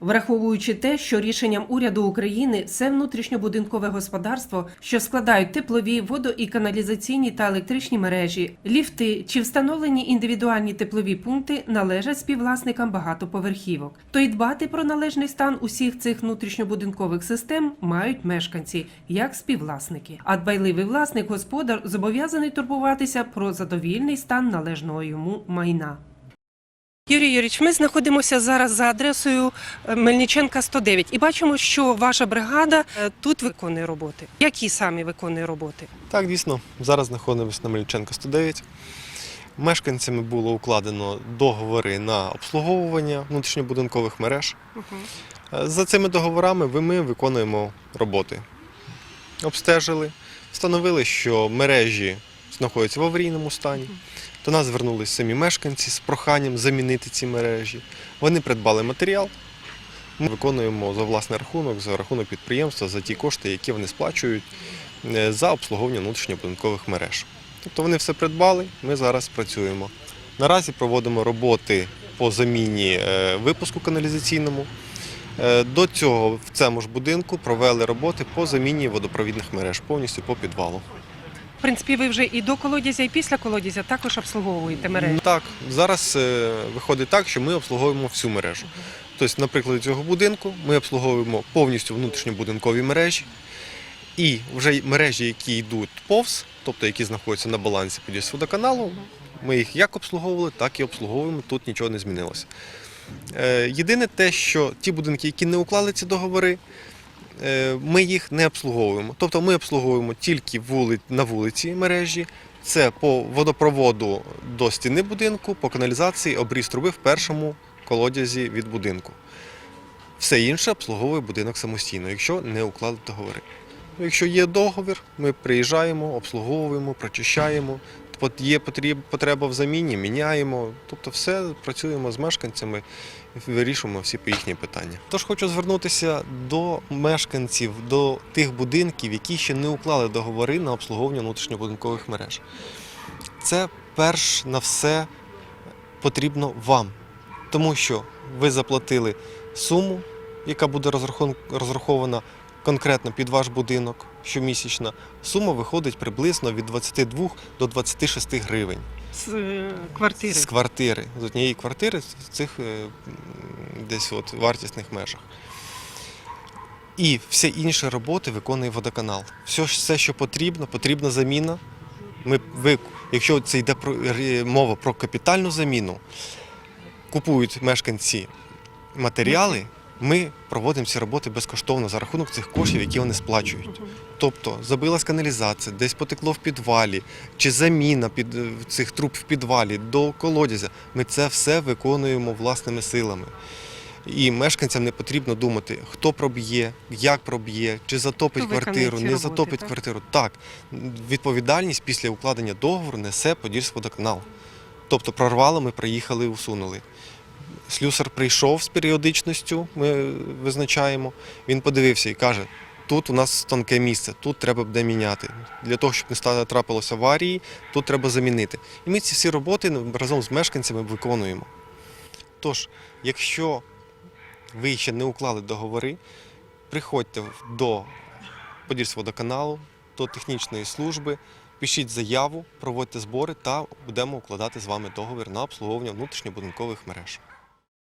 Враховуючи те, що рішенням уряду України все внутрішньобудинкове господарство, що складають теплові, водо- і каналізаційні та електричні мережі, ліфти чи встановлені індивідуальні теплові пункти належать співвласникам багатоповерхівок, то й дбати про належний стан усіх цих внутрішньобудинкових систем мають мешканці як співвласники. А дбайливий власник господар зобов'язаний турбуватися про задовільний стан належного йому майна. Юрій Юрійович, ми знаходимося зараз за адресою е, Мельниченка 109 і бачимо, що ваша бригада е, тут виконує роботи. Які самі виконує роботи? Так, дійсно, зараз знаходимося на Мельниченка 109. Мешканцями було укладено договори на обслуговування внутрішньобудинкових мереж. Е, За цими договорами ми виконуємо роботи. Обстежили, встановили, що мережі знаходяться в аварійному стані. До нас звернулися самі мешканці з проханням замінити ці мережі. Вони придбали матеріал. Ми виконуємо за власний рахунок, за рахунок підприємства, за ті кошти, які вони сплачують е, за обслуговування внутрішньобудинкових мереж. Тобто вони все придбали, ми зараз працюємо. Наразі проводимо роботи по заміні е, випуску каналізаційному. Е, До цього в цьому ж будинку провели роботи по заміні водопровідних мереж повністю по підвалу. Принципі, ви вже і до колодязя, і після колодязя також обслуговуєте мережі. Так, зараз е, виходить так, що ми обслуговуємо всю мережу. Тобто, наприклад, цього будинку ми обслуговуємо повністю внутрішньобудинкові мережі. І вже мережі, які йдуть повз, тобто які знаходяться на балансі водоканалу, ми їх як обслуговували, так і обслуговуємо. Тут нічого не змінилося. Е, Єдине те, що ті будинки, які не уклали ці договори, ми їх не обслуговуємо. Тобто ми обслуговуємо тільки вули- на вулиці мережі, це по водопроводу до стіни будинку, по каналізації, обріз труби в першому колодязі від будинку. Все інше обслуговує будинок самостійно, якщо не уклали договори. Якщо є договір, ми приїжджаємо, обслуговуємо, прочищаємо. Є потреба в заміні, міняємо. Тобто все працюємо з мешканцями, вирішуємо всі їхні питання. Тож хочу звернутися до мешканців, до тих будинків, які ще не уклали договори на обслуговування внутрішньобудинкових мереж. Це перш на все потрібно вам, тому що ви заплатили суму, яка буде розрахована конкретно під ваш будинок щомісячно. Сума виходить приблизно від 22 до 26 гривень З е, квартири. з квартири, з однієї квартири в цих е, десь от вартісних межах. І всі інші роботи виконує водоканал. Все, все що потрібно, потрібна заміна. Ми, ви, якщо це йде про мова про капітальну заміну, купують мешканці матеріали, ми проводимо ці роботи безкоштовно за рахунок цих коштів, які вони сплачують. Тобто забилась каналізація, десь потекло в підвалі, чи заміна під е, цих труб в підвалі до колодязя. Ми це все виконуємо власними силами. І мешканцям не потрібно думати, хто проб'є, як проб'є, чи затопить квартиру, не роботи, затопить так? квартиру. Так, відповідальність після укладення договору несе Подільськводоканал. Тобто прорвало, ми приїхали, усунули. Слюсар прийшов з періодичністю, ми визначаємо. Він подивився і каже: тут у нас тонке місце, тут треба буде міняти. Для того, щоб не трапилось аварії, тут треба замінити. І ми ці всі роботи разом з мешканцями виконуємо. Тож, якщо ви ще не уклали договори, приходьте до Подільськводоканалу, до технічної служби, пишіть заяву, проводьте збори та будемо укладати з вами договір на обслуговування внутрішньобудинкових мереж.